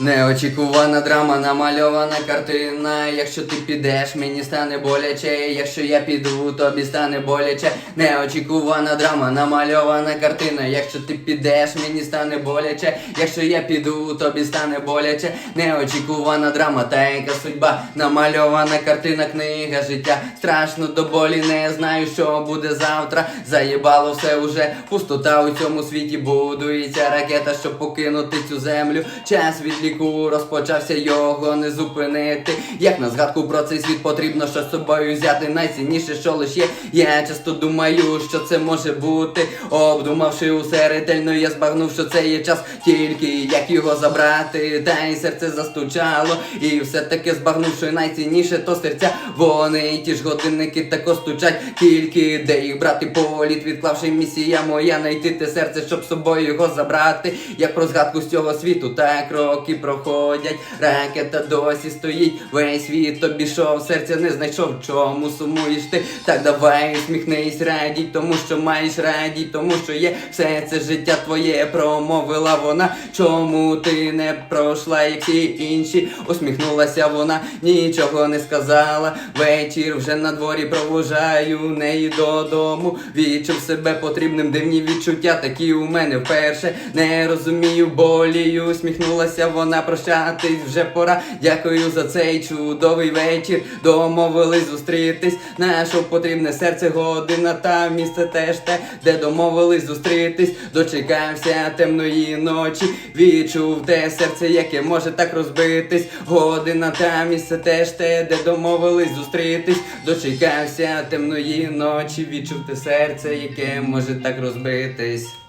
Неочікувана драма, намальована картина. Якщо ти підеш, мені стане боляче. Якщо я піду, тобі стане боляче. Неочікувана драма, намальована картина. Якщо ти підеш, мені стане боляче. Якщо я піду, тобі стане боляче. Неочікувана драма, та яка судьба. Намальована картина, книга життя. Страшно до болі, не знаю, що буде завтра. Заєбало все уже. Пустота у цьому світі будується ракета, щоб покинути цю землю. Час відліку розпочався його не зупинити. Як на згадку про цей світ потрібно щось з собою взяти. Найцінніше, що лиш є. Я часто думаю, що це може бути. Обдумавши усе ретельно, я збагнув, що це є час тільки як його забрати. Та й серце застучало. І все таки збагнув, що найцінніше то серця. Вони ті ж годинники тако стучать. Тільки де їх брати політ, відклавши місія моя знайти те серце, щоб собою його забрати. Як про згадку з цього світу, так роки проходять. Ракета досі стоїть. Весь світ обійшов, серця не знайшов. Чому сумуєш ти? Так давай усміхнись, радій, тому що маєш радій, тому що є все це життя твоє, промовила вона. Чому ти не пройшла, як всі інші? Усміхнулася вона, нічого не сказала. Вечір вже на дворі провожаю неї додому. Відчув себе потрібним, дивні відчуття, такі у мене вперше. Не розумію болію. Усміхнулася вона, прощатись вже пора. Дякую за цей чудовий вечір. Домовились зустрітись. Нашо потрібне серце, година та місце теж те, де домовились зустрітись. Дочекався темної ночі. Відчув те серце, яке може так розбитись. Година та місце теж те, де домовились зустрітись. Дочекався темної ночі. Відчув те серце, яке може так розбитись.